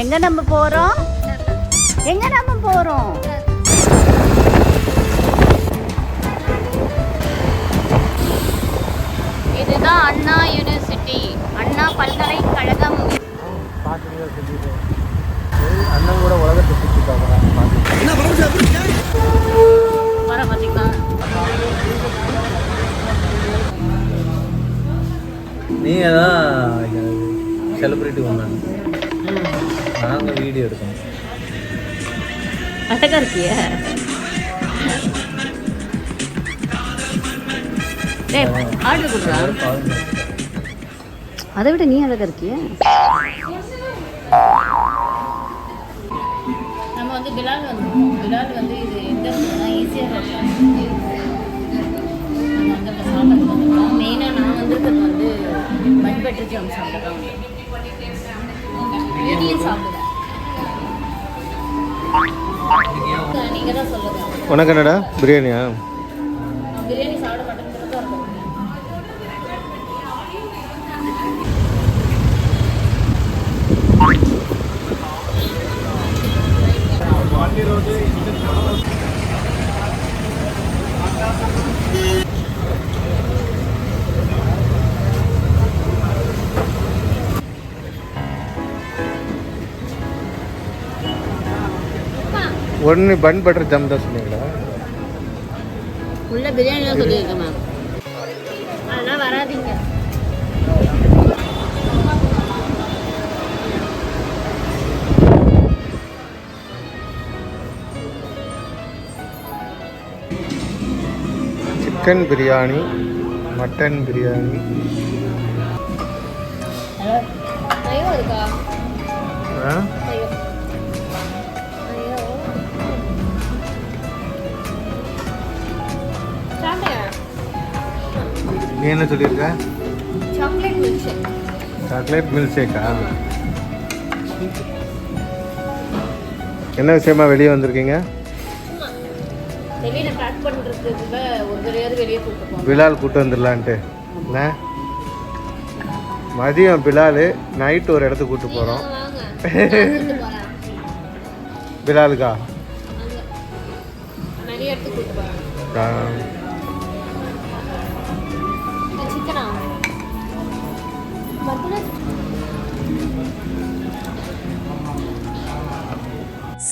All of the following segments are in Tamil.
எங்க நம்ம போறோம்? எங்க நம்ம போறோம்? இதுதான் அண்ணா யூனிவர்சிட்டி. அண்ணா பல்கலைக்கழகம். அண்ணன் கூட உலகத்தை சுற்றி வர பார்த்தீங்களா நீங்கள் தான் செலிப்ரிட்டி நாங்கள் வீடியோ எடுக்கணும். அழகா இருக்கிய. டேய் ஆர்டர் கொடுறா. அதை விட நீ அழகா இருக்கிய. நம்ம வந்து பிலால் வந்து பிலால் வந்து இது இருக்குன்னா ஈஸியாக வந்துருக்கோம் மெயினாக நான் வந்திருக்கிறது வந்து மண் பட்டர் ஜாம் சாப்பிட தான் வீடியும் சாப்பிடுவேன். உனக்கு என்னடா? பிரியாணியா? நான் பிரியாணி ஒன்று பன் பட்டர் ஜாம் தான் சொன்னீங்களா? உள்ள பிரியாணி தான் சொல்லியிருக்கேன் மேம் அதெல்லாம் வராதீங்க. Chicken biryani mutton biryani hello இருக்கா? ஆ? நீ என்ன சொல்லியிருக்க? Chocolate milk shake chocolate milk Sheikha என்ன விஷயமா வெளியே வந்திருக்கீங்க? வெளியில பேக் பண்ணுறதுக்குள்ள ஒரு தடவையாவது வெளியே கூப்பிட்டு பிலால் கூட்டு வந்துடலான்ட்டு. என்ன? மதியம் பிலால் நைட்டு ஒரு இடத்துக்கு கூட்டு போகிறோம் பிலாலுக்கா? நிறைய இடத்துக்கு கூப்பிட்டு போகிறேன்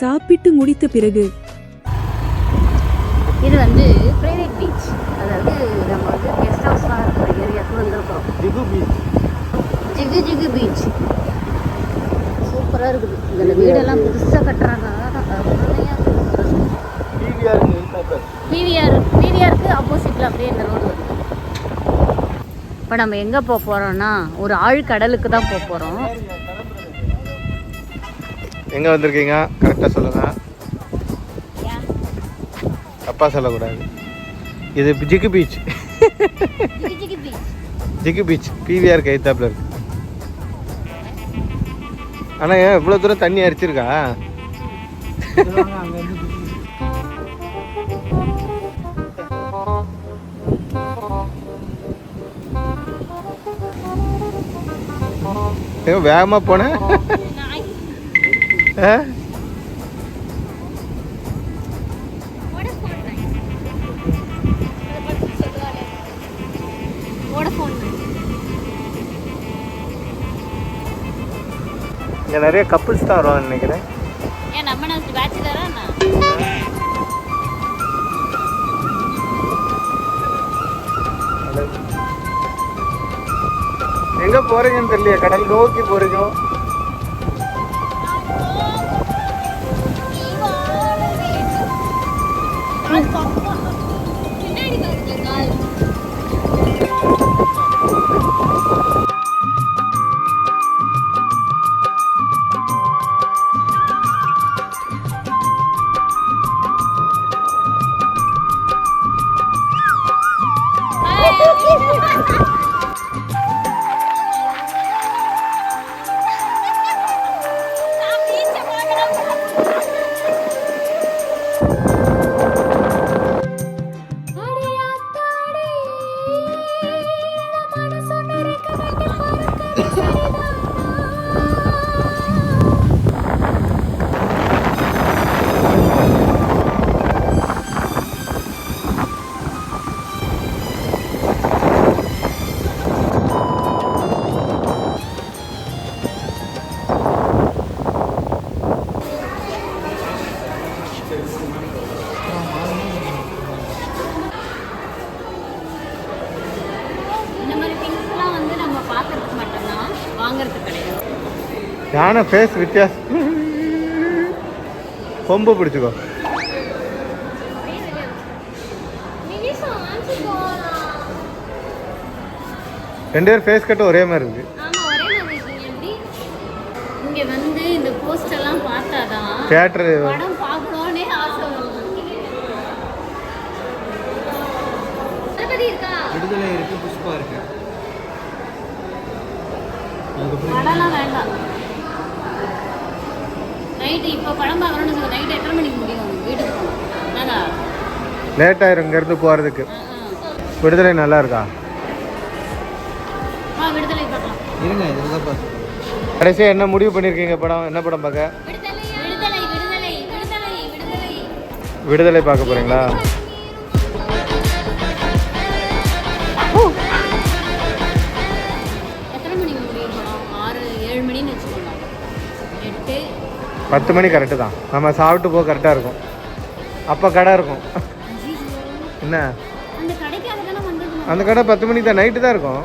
சாப்பிட்டு முடித்த பிறகு. இது வந்து பிரைவேட் பீச் அதாவது நம்ம வந்து கெஸ்ட் ஹவுஸ்லாம் இருக்கிற ஏரியாவுக்கு வந்திருக்கிறோம் ஜிகு பீச். ஜிகு ஜிகு பீச். சூப்பராக இருக்குது. இதில் வீடெல்லாம் புதுசாக கட்டுறாங்க. பிவிஆர் பிவிஆருக்கு ஆப்போசிட்டில் அப்படியே இந்த ரோடு வருது. இப்போ நம்ம எங்கே போக போகிறோம்னா ஒரு ஆழ்கடலுக்கு தான் போக போகிறோம் எங்கே வந்திருக்கீங்க? கரெக்டாக சொல்லுங்கள் தப்பாக சொல்லக்கூடாது. இது ஜிகு பீச். ஜிகு பீச். பீச் பிவிஆர் கைத்தாப்பில் இருக்கு. ஆனால் ஏன் இவ்வளோ தூரம் தண்ணி அரிச்சிருக்கா? ஏன் வேகமாக போனேன். இங்கே நிறைய கப்புள்ஸ் தான் வருவாங்கன்னு நினைக்கிறேன். ஏன் நம்ம நான் பேச்சுலரா நான் எங்க போறீங்கன்னு தெரியல கடல் நோக்கி போறீங்க. すいません。நானும் ஃபேஸ் வித்தியாசம் கொம்பு பிடிச்சிக்கோ. ரெண்டு பேர் ஃபேஸ் கட்டு ஒரே மாதிரி இருக்கு. ஆமா ஒரே மாதிரி இருக்கீங்க எப்படி இங்க வந்து இந்த போஸ்ட் எல்லாம் பார்த்தாதான் தியேட்டரு படம் பார்க்கணும்னே ஆசை வரும் தளபதி இருக்கா? விடுதலை இருக்கு புஷ்பா இருக்கு. படம்லாம் வேண்டாம். நைட்டு இப்போ படம் பார்க்கணும்னு சொல்லுங்க நைட்டு எத்தனை மணிக்கு முடியும்? வீட்டுக்கு போகணும் லேட் ஆயிரும் இங்கேருந்து போகிறதுக்கு. விடுதலை நல்லா இருக்கா? விடுதலை பார்க்கலாம். இருங்க இதுதான் பார்த்து கடைசியாக என்ன முடிவு பண்ணியிருக்கீங்க படம்? என்ன படம் பார்க்க? விடுதலை விடுதலை விடுதலை விடுதலை. விடுதலை விடுதலை பார்க்க போகிறீங்களா பத்து மணி கரெக்டு தான். நம்ம சாப்பிட்டு போக கரெக்டாக இருக்கும். அப்போ கடை இருக்கும். என்ன? அந்த கடை பத்து மணிக்கு தான் நைட்டு தான் இருக்கும்.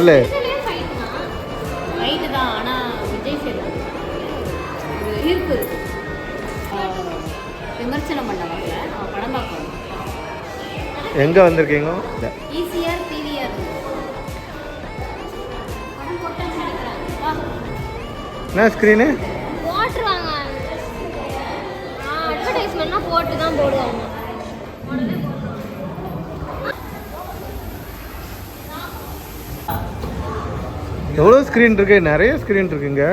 இல்லை ரைட்டு தான் ஆனால் என்ன ஸ்க்ரீனு போட்டுருவாங்க அட்வர்டைஸ்மெண்ட்லாம் போட்டு தான் போடுவாங்க. எவ்வளோ ஸ்க்ரீன் இருக்கு? நிறைய ஸ்க்ரீன் இருக்குங்க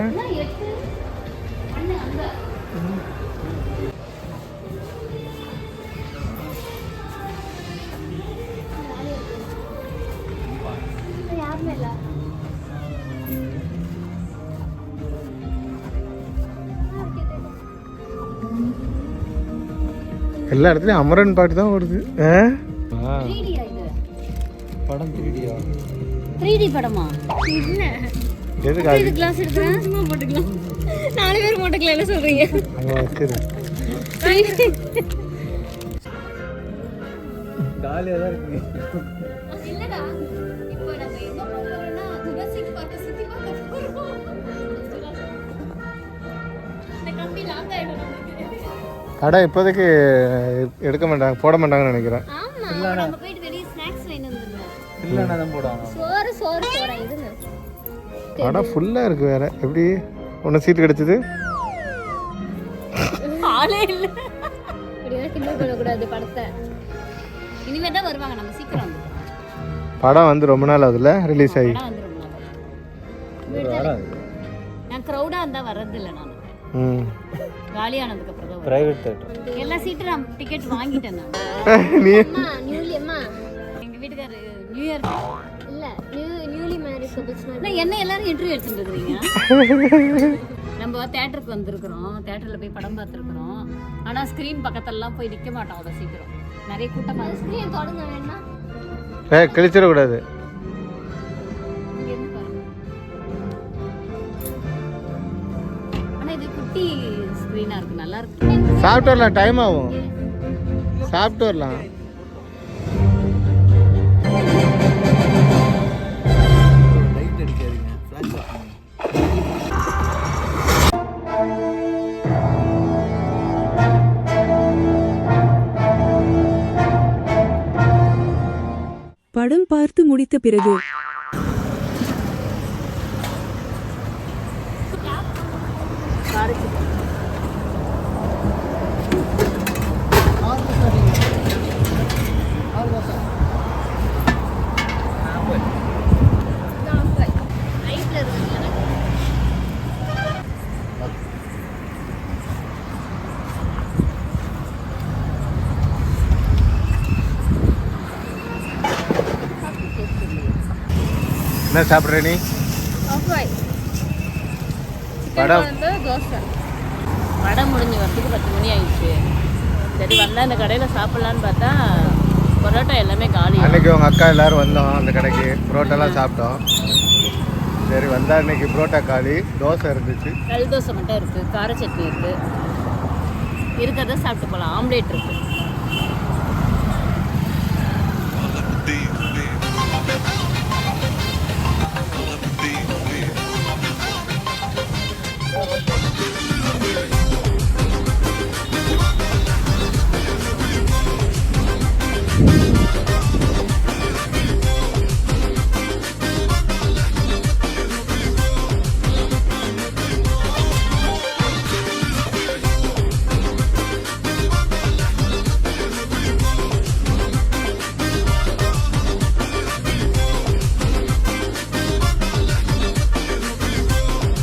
எல்லா இடத்துலையும் அமரன் பாட்டு தான் ஓடுது படம் த்ரீடியா த்ரீ டி படமா? எதுக்கு அது? கிளாஸ் எடுக்கிறேன் சும்மா போட்டுக்கலாம். நாலு பேர் போட்டுக்கலாம் என்ன சொல்றீங்க? அங்கே வச்சிரு. ஜாலியாக தான் இருக்கு. இல்லடா. இப்போ நம்ம எங்க போறோம்னா ஜுராசிக் பார்க்க சுத்தி பார்க்க போறோம். இந்த கம்பி லாங் ஆயிடும் நமக்கு கடை இப்போதைக்கு எடுக்க மாட்டாங்க போட மாட்டாங்கன்னு நினைக்கிறேன். ஆமா நம்ம போயிட்டு வெளிய ஸ்நாக்ஸ் வாங்கி வந்துருந்தோம் இல்லைன்னா தான் போடுவாங்க. சோறு சோறு சோறு இதுங்க. கடை ஃபுல்லாக இருக்கு வேற. எப்படி? ஒன்று சீட்டு கிடைச்சது? ஆளே இல்லை. இப்படி எல்லாம் கிண்டல் பண்ணக்கூடாது படத்தை. இனிமே தான் வருவாங்க நம்ம சீக்கிரம் வந்துட்டோம் படம் வந்து ரொம்ப நாள் ஆகுதுல ரிலீஸ் ஆகி. நான் க்ரௌடாக இருந்தால் வர்றதில்லை நான். ம். காலியானதுக்கு அப்புறம். ப்ரைவேட் எல்லா சீட்டும் நான் டிக்கெட் வாங்கிட்டேன் நான். நீ அம்மா நியூலி அம்மா. எங்க வீட்டுக்காரு நியூ இயர் இல்ல நியூ நியூலி நான் என்ன எல்லாரும் இன்டர்வியூ எடுத்துட்டு இருக்கிறீங்க நம்ம தேட்டருக்கு வந்திருக்கிறோம். தேட்டர்ல போய் படம் பார்த்துருக்குறோம். ஆனா ஸ்கிரீன் பக்கத்துலலாம் போய் நிக்க மாட்டோம் அவ்வளோ சீக்கிரம். நிறைய கூட்டமா இருக்கு ஸ்கிரீன் தொடங்க வேணா ஏ கிழிச்சிடக்கூடாது. சாப்பிட்டு வரலாம் டைம் ஆகும். சாப்பிட்டு வரலாம் படம் பார்த்து முடித்த பிறகு என்ன சாப்பிட்ற நீ? படம் தோசை. படம் முடிஞ்சு வரத்துக்கு பத்து மணி ஆயிடுச்சு. சரி வந்தா இந்த கடையில சாப்பிடலான்னு பார்த்தா பரோட்டா எல்லாமே காலி. அன்னைக்கு உங்க அக்கா எல்லாரும் வந்தோம் அந்த கடைக்கு. புரோட்டாலாம் சாப்பிட்டோம். சரி வந்தா இன்னைக்கு புரோட்டா காலி. தோசை இருந்துச்சு. கல் தோசை மட்டும் இருக்கு. கார சட்னி இருக்கு. இருக்கிறத சாப்பிட்டு போகலாம் ஆம்லேட் இருக்கு.